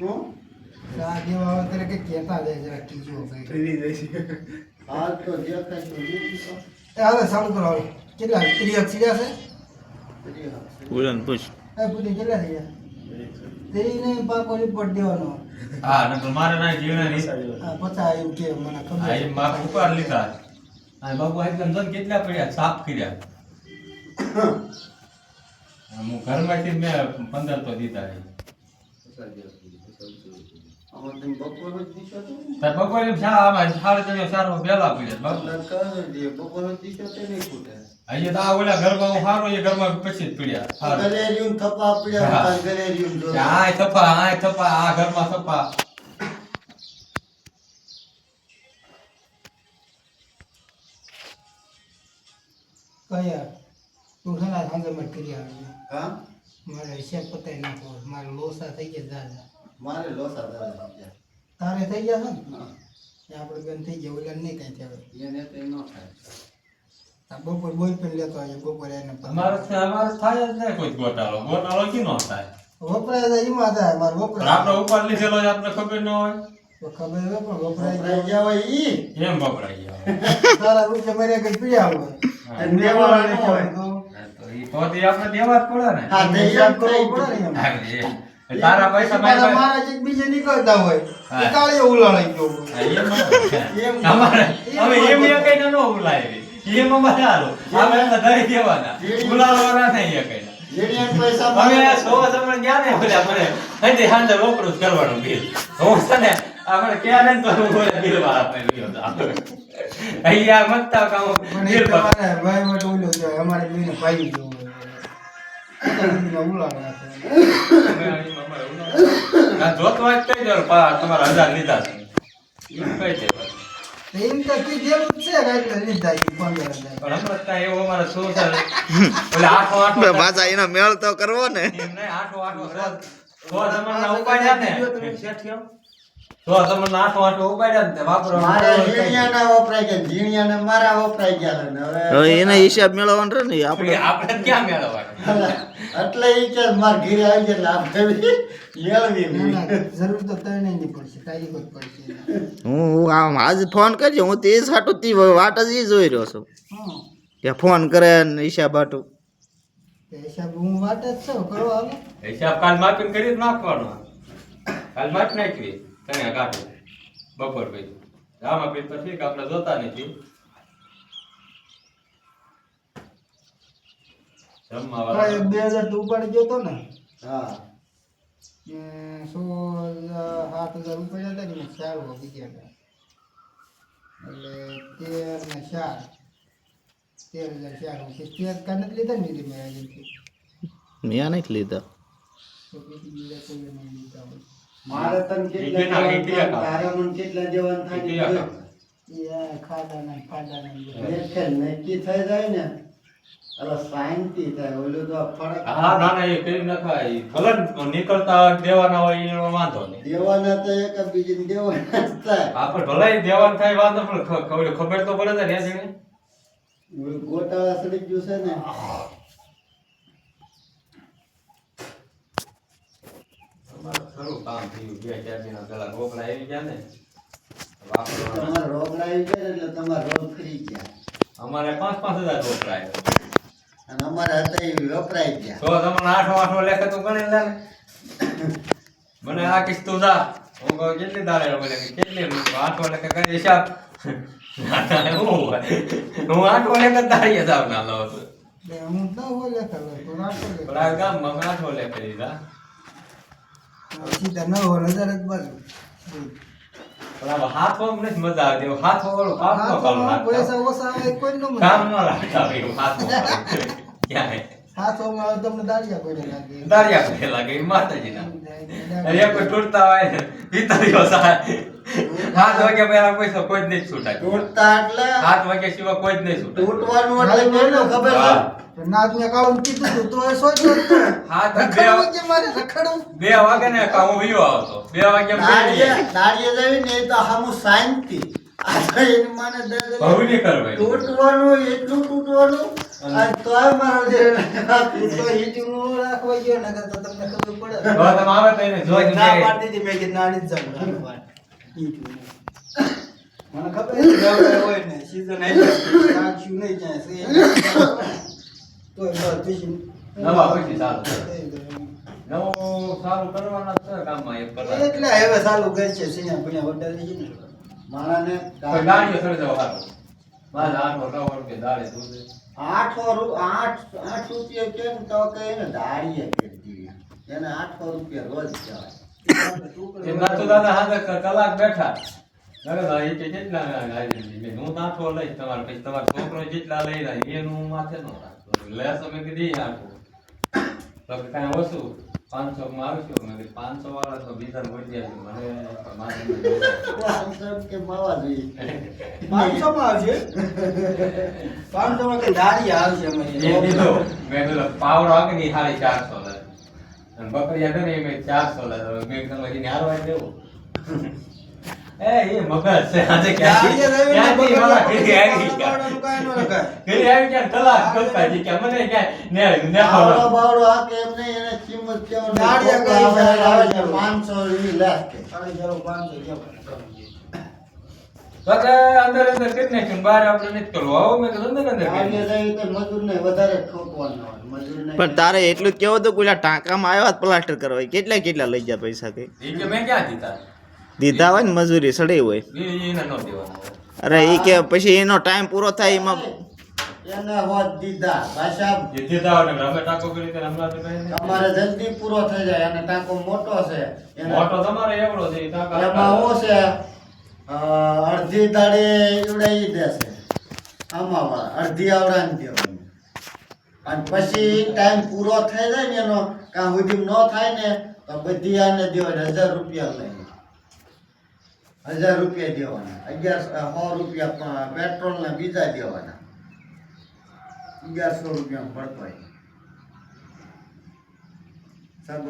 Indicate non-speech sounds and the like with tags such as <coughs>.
હું? આ દેવા આવે કહેતા જાય જરા કીજો કંઈક. હાલ તો દેખાય તો એ હવે ચાલુ કરો હવે. કેટલા? ત્રીસ સીડ્યા છે? પૂરન પૂછ. એ પૂરી કેટલા થઈ ગયા ત્રીને દેવાનો. હા નકર મારે ના જીવના નહીં હા પચાસ એવું કે મને ખબર આ એ માપ ઉપર લીધા. આ બાબુ એકદમ જો કેટલા પડ્યા? સાફ કર્યા. <coughs> હું ઘરમાંથી મેં પંદર તો દીધા ચાર વેલા પડ્યા ઘરમાં સારો ઘરમાં પછી જ પડ્યા સારું. ગલેરિયું ને થપ્પા પડ્યા, ગલેરિયું. આ થપા આ થપ્પા આ ઘરમાં થપ્પા કયા તું છે ને સાંજે મત કરી આવી હા? મારે હિસાબ પતાઈ નાખો. મારે લોસા થઈ ગયા દાદા. મારે લોસા દાદા તારે થઈ ગયા છે ને? આપણે બેન થઈ ગયા ઓલા નહીં કાંઈ થયા એને તો ન થાય. બપોર બોલ પણ લેતો આવ્યો બપોર એને અમારે અમારે થાય જ નહીં કોઈ ગોટાળો. ગોટાળો કી નો થાય? વપરાય તો એમાં થાય મારે વપરાય આપણે ઉપર લીધેલો છે આપણે ખબર ન હોય? તો ખબર હોય પણ વપરાય ગયા હોય ઈ. એમ વપરાય ગયા તારા રૂપિયા મારે કઈ પીડ્યા હોય. હા. અને દેવાના ન હોય. તો તો આપણે દેવા જ પડે ને. હા, તે એમ કરવું પડે ને. તારા પૈસા મારા મારા જે બીજે નીકળતા હોય એ કાળે ઉલાળી ગયો એમ. <laughs> અમારે અમે એમ એ કઈ ન ઉલાય એમ અમારે હાલો. અમે તો ધરી દેવાના. ઉલાળવાના નહીં એ કઈ. જેની એમ પૈસા અમે સો સમણ ગયા ને બોલ્યા મને હજી હાંજે રોકડું જ કરવાનું બિલ. હું છે આપણે ક્યાં ને તો બોલે બિલ વાળા પાસે ગયો હતો. અહીંયા મતતા કામ બિલ ભર- ભાઈ માટે ઓલું છે અમારે બેને પાઈ ગયું તમારા હજાર લીધા છે. એમ. તો એમ તો કીધેલું છે એટલે લીધા પંદર હજાર. પણ હમણાં ત્યાં એવું છે? આઠો આઠો પાછા એનો મેળ તો કરવો ને. આઠો આઠો સો- સો ઉપાડ્યા ને. સો તમે આઠો આઠો ઉપાડ્યા ને તે વાપરવા મારે ઝીણિયાના વપરાઈ ગયા ઝીણિયાના મારા વપરાય ગયા ને હવે એના એને હિસાબ મેળવવાનો ને આપણે. આપણે ક્યાં મેળવવાનો? એટલે ઈ કે માર ઘરે આવી ગયા લાભ થવી મેળવી. જરૂર તો તને નહીં પડશે પડશે હું હું આમ આજ ફોન કરજો હું તે સાટું તી વાટ જ જોઈ રહ્યો છું. કે ફોન કરે ને હિસાબ હાટું હિસાબ હું વાટ જ છું કરો હાલો. હિસાબ કાલ માપીને કરી નાખવાનો. કાલ માપી નાખવી. તને કાઢો. બપોર પછી. રામા પછી તો ઠીક આપણે જોતા નથી. બે હજાર તો ઉપાડી ગયો તો ને? હા. સો હજાર, સાત હજાર ઉપાડ્યા હતા કે ચાર ગયા એટલે તેર ને ચાર. તેર હજાર ચાર વખત તેર કાને નથી લીધા ને મેરી મેં નહીં લીધા. બીજા કોઈએ નહીં લીધા હોય. મારે તને કેટલા તારે કેટલા જવાન થાય ઈ ઈ કયા જોઈ. એ આ ખાડાના ને ફાડાના ને બધા. લેખે નક્કી થઈ જાય ને એટલે શાંતિ થાય ઓલું તો ફરક હા ના ના એ કરી નખાય. ભલે નીકળતા દેવાના હોય એનો વાંધો નહીં. દેવાના તો એક દેવાના થાય. આપણે ભલે દેવાનું થાય વાંધો પણ ખબર ખબર તો પડે ને ઓલું ગોટાળા સડી ગયું છે ને ખરું કામ થયું બે ચાર દિના પેલા ગોખલા આવી ગયા ને. તમારે રોગ લાવી ગયા એટલે તમારે રોગ ફરી ગયા. અમારે પાંચ પાંચ હજાર ગોખલા આવ્યા. અને અમારે હતા એ વપરાઈ ગયા. તો તમને આઠો આઠો લેખે તું ગણી લે મને આ કિસ્તો તું જા હું કહું કેટલી દાડે મને કેટલી? આઠો લેખે કરી હિસાબ હું? હું આઠો લેખે દાડીએ હિસાબ ના લઉં છું. હું તો ઓલે લઉં તો રાખો પણ આ ગામમાં આઠો લેખે દીધા. સીધા નવ હજાર જ બાજુ નથી મજા આવતી. હાથમાં વાળો કામ ન હાથોમાં પૈસા ઓછા આવે કોઈ નો કામ ન લાગતા હાથમાં ક્યાંય? હાથોમાં તમને દાળિયા કોઈ લાગે. દાળિયા લાગે માતાજી ના અરે કોઈ તૂટતા હોય પિતરીઓ સહાય હાથ વાગ્યા પહેલા પૈસા કોઈ જ નહીં છૂટાય. તૂટતા એટલે સાત વાગ્યા સિવાય કોઈ જ નહીં છૂટાય. તૂટવાનું એટલે કેટલું ખબર છે હા. નાથને કીધું તું તો એ સોચ્યો જ તો. બે રખડવું મારે રખડવું? બે વાગે ને કાં વિયો આવતો. બે વાગે એમ દાળીએ જવી ને તો હામું શાંતિ. આ તો એની માને દર્દ એટલે. તૂટવાનું એટલું તૂટવાનું. આ તોય મારો જે એ તો રાખવા ગયો નકર તો તમને ખબર પડે. ના પાડતી હતી મેં કીધું ના નથી જવું. મને ખબર હોય ને season આવી નહીં જાય પછી નવા પછી ચાલુ નવું સારું કરવાના છે કામમાં એક કલાક. એટલે હવે ચાલુ કરી છે સિયા ભણ્યા છે ને કોઈ ગાડીઓ સળી જાવ. મારે આઠસો નવ રૂપિયા દાડે દૂધ. આઠ આઠ રૂપિયા કેમ તો કે એને દાડીએ. એને આઠસો રૂપિયા રોજ કહેવાય એ નાથુ દાદા હાથે કલાક બેઠા. અરે એ કે કેટલા મેં હું નાથો લઈશ તમારે પછી તમારો છોકરો જેટલા લઈ જાય એનું માથે નો રાખતો લેસો કીધી ઈ તો કાંઈ ઓછું? પાંચસો માં આવશું મેં પાંચસો વાળા તો બીજા મળી મને પાંચસો માવા જોઈએ? પાંચસો માં આવશે પાંચસો માં કઈ આવશે પાવડો આવે ને ઈ ચારસો બકરી હતો ને એ એ મગજ છે. ક્યાં કલાક કરતા જી બાવડો બાવડો આ કેમ એને કિંમત કેમ દાડિયા કરી લાખ કે. બધા અંદર અંદર કરી નાખ્યું બહાર આપણે નથી કરવું. આવો મેં અંદર અંદર મજૂરને વધારે પણ તારે એટલું કેવો તો પેલા ટાંકામાં આવ્યા પ્લાસ્ટર કરવા કેટલા કેટલા લઈ જા પૈસા કઈ? મેં ક્યાં દીધા? દીધા હોય ને મજૂરી સડે હોય. અરે એ કે પછી એનો ટાઈમ પૂરો થાય એમાં. તમારે જલ્દી પૂરો થઈ જાય. અને ટાંકો મોટો છે. મોટો તમારે એવડો છે? અડધી દાડી ઉડાવી દેશે આમાં અડધી આવડાની દેવાની અને પછી ટાઈમ પૂરો થઈ જાય ને એનો, કાં હુજુમ ન થાય ને, તો બધી આને દેવાની હજાર રૂપિયા લઈ હજાર રૂપિયા દેવાના. અગિયાર સો રૂપિયા પેટ્રોલના બીજા દેવાના. અગિયારસો રૂપિયા પડતો હોય